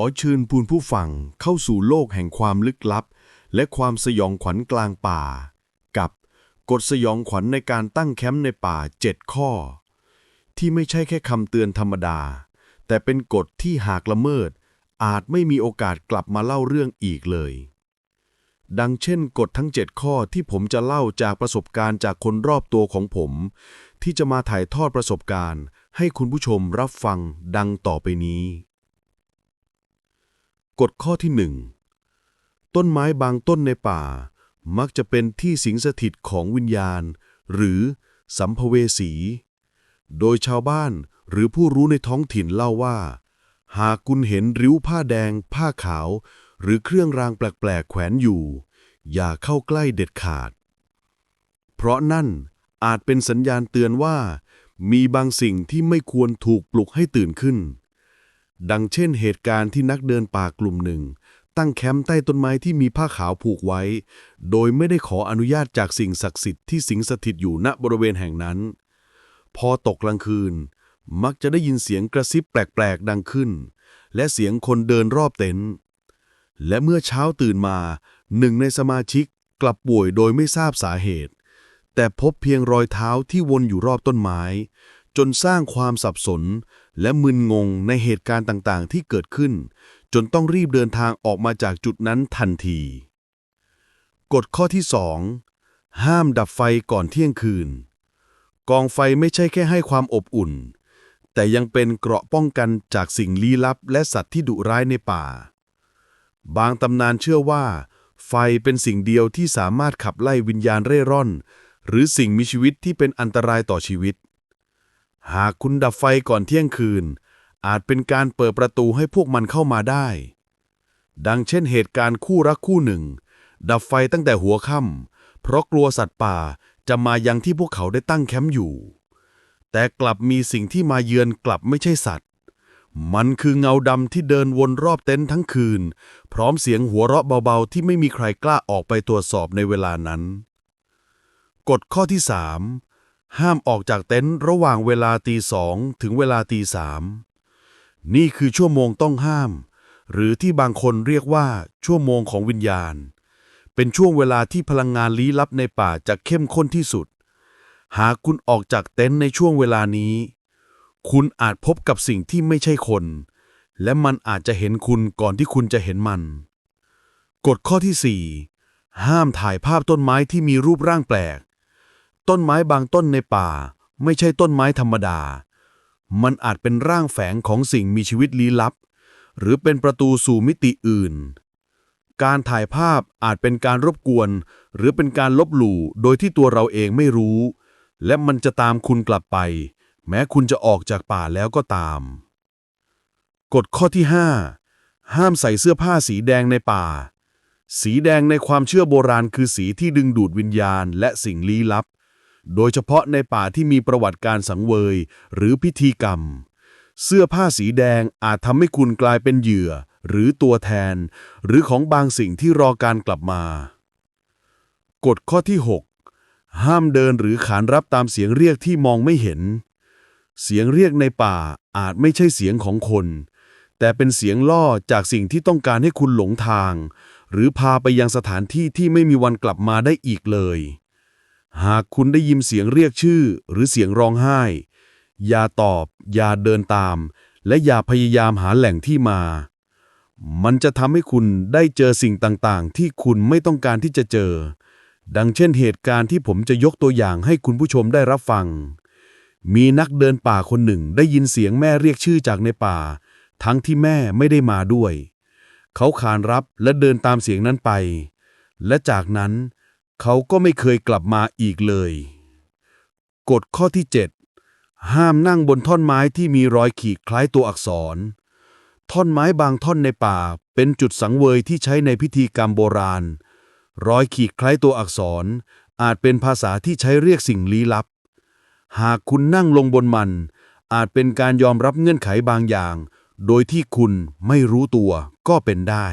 อเชิญพูนผู้ฟังเข้าสู่โลกแห่งความลึกลับ และความสยองขวัญกลางป่า กับกฎสยองขวัญในการตั้งแคมป์ในป่า 7 ข้อ ที่ไม่ใช่แค่คำเตือนธรรมดา แต่เป็นกฎที่หากละเมิด อาจไม่มีโอกาสกลับมาเล่าเรื่องอีกเลย ดังเช่นกฎทั้ง 7 ข้อที่ผมจะเล่าจากประสบการณ์จากคนรอบตัวของผม ที่จะมาถ่ายทอดประสบการณ์ ให้คุณผู้ชมรับฟังดังต่อไปนี้ กฎข้อที่หนึ่งต้นไม้บางต้นในป่า มักจะเป็นที่สิงสถิตของวิญญาณ หรือสัมภเวสี โดยชาวบ้านหรือผู้รู้ในท้องถิ่นเล่าว่า หากคุณเห็นริ้วผ้าแดง ผ้าขาว หรือเครื่องรางแปลกๆแขวนอยู่ อย่าเข้าใกล้เด็ดขาด เพราะนั่นอาจเป็นสัญญาณเตือนว่า มีบางสิ่งที่ไม่ควรถูกปลุกให้ตื่นขึ้น ดังเช่นเหตุการณ์ที่นักเดินป่ากลุ่มหนึ่ง ตั้งแคมป์ใต้ต้นไม้ที่มีผ้าขาวผูกไว้ โดยไม่ได้ขออนุญาตจากสิ่งศักดิ์สิทธิ์ที่สิงสถิตอยู่ณบริเวณแห่งนั้น พอตกกลางคืน มักจะได้ยินเสียงกระซิบแปลกๆดังขึ้น และเสียงคนเดินรอบเต็นท์และเมื่อเช้าตื่นมาหนึ่งในสมาชิกกลับป่วยโดยไม่ทราบสาเหตุ แต่พบเพียงรอยเท้าที่วนอยู่รอบต้นไม้ จนสร้างความสับสน และมึนงงในเหตุการณ์ต่างๆ ที่เกิดขึ้น จนต้องรีบเดินทางออกมาจากจุดนั้นทันที กฎข้อที่ 2 ห้ามดับไฟก่อนเที่ยงคืน กองไฟไม่ใช่แค่ให้ความอบอุ่น แต่ยังเป็นเกราะป้องกันจากสิ่งลี้ลับ และสัตว์ที่ดุร้ายในป่า บางตำนานเชื่อว่า ไฟเป็นสิ่งเดียวที่สามารถขับไล่วิญญาณเร่ร่อน หรือสิ่งมีชีวิตที่เป็นอันตรายต่อชีวิต หากคุณดับไฟก่อนเที่ยงคืน อาจเป็นการเปิดประตูให้พวกมันเข้ามาได้ ดังเช่นเหตุการณ์คู่รักคู่หนึ่ง ดับไฟตั้งแต่หัวค่ำเพราะกลัวสัตว์ป่าจะมายังที่พวกเขาได้ตั้งแคมป์อยู่ แต่กลับมีสิ่งที่มาเยือนกลับไม่ใช่สัตว์ มันคือเงาดำที่เดินวนรอบเต็นท์ทั้งคืน พร้อมเสียงหัวเราะเบาๆ ที่ไม่มีใครกล้าออกไปตรวจสอบในเวลานั้น กฎข้อที่3 ห้ามออกจากเต็นท์ระหว่างเวลาตีสองถึงเวลาตีสามนี่คือชั่วโมงต้องห้าม หรือที่บางคนเรียกว่าชั่วโมงของวิญญาณ เป็นช่วงเวลาที่พลังงานลี้ลับในป่าจะเข้มข้นที่สุด หากคุณออกจากเต็นท์ในช่วงเวลานี้ คุณอาจพบกับสิ่งที่ไม่ใช่คน และมันอาจจะเห็นคุณก่อนที่คุณจะเห็นมัน กฎข้อที่ 4 ห้ามถ่ายภาพต้นไม้ที่มีรูปร่างแปลก ต้นไม้บางต้นในป่า ไม่ใช่ต้นไม้ธรรมดา มันอาจเป็นร่างแฝงของสิ่งมีชีวิตลี้ลับ หรือเป็นประตูสู่มิติอื่น การถ่ายภาพอาจเป็นการรบกวน หรือเป็นการลบหลู่โดยที่ตัวเราเองไม่รู้ และมันจะตามคุณกลับไป แม้คุณจะออกจากป่าแล้วก็ตาม กฎข้อที่ 5 ห้ามใส่เสื้อผ้าสีแดงในป่าสีแดงในความเชื่อโบราณคือสีที่ดึงดูดวิญญาณและสิ่งลี้ลับ โดยเฉพาะในป่าที่มีประวัติการสังเวย หรือพิธีกรรม เสื้อผ้าสีแดงอาจทำให้คุณกลายเป็นเหยื่อ หรือตัวแทน หรือของบางสิ่งที่รอการกลับมา กฎข้อที่ 6 ห้ามเดินหรือขานรับตามเสียงเรียกที่มองไม่เห็น เสียงเรียกในป่าอาจไม่ใช่เสียงของคน แต่เป็นเสียงล่อจากสิ่งที่ต้องการให้คุณหลงทาง หรือพาไปยังสถานที่ที่ไม่มีวันกลับมาได้อีกเลย หากคุณได้ยินเสียงเรียกชื่อหรือเสียงร้องไห้ อย่าตอบ อย่าเดินตาม และอย่าพยายามหาแหล่งที่มา มันจะทำให้คุณได้เจอสิ่งต่างๆ ที่คุณไม่ต้องการที่จะเจอ ดังเช่นเหตุการณ์ที่ผมจะยกตัวอย่างให้คุณผู้ชมได้รับฟัง มีนักเดินป่าคนหนึ่งได้ยินเสียงแม่เรียกชื่อจากในป่า ทั้งที่แม่ไม่ได้มาด้วย เขาขานรับและเดินตามเสียงนั้นไป และจากนั้น เขาก็ไม่เคยกลับมาอีกเลย กฎข้อที่ 7 ห้ามนั่งบนท่อนไม้ที่มีรอยขีดคล้ายตัวอักษร ท่อนไม้บางท่อนในป่าเป็นจุดสังเวยที่ใช้ในพิธีกรรมโบราณ รอยขีดคล้ายตัวอักษร อาจเป็นภาษาที่ใช้เรียกสิ่งลี้ลับ หากคุณนั่งลงบนมัน อาจเป็นการยอมรับเงื่อนไขบางอย่าง โดยที่คุณไม่รู้ตัวก็เป็นได้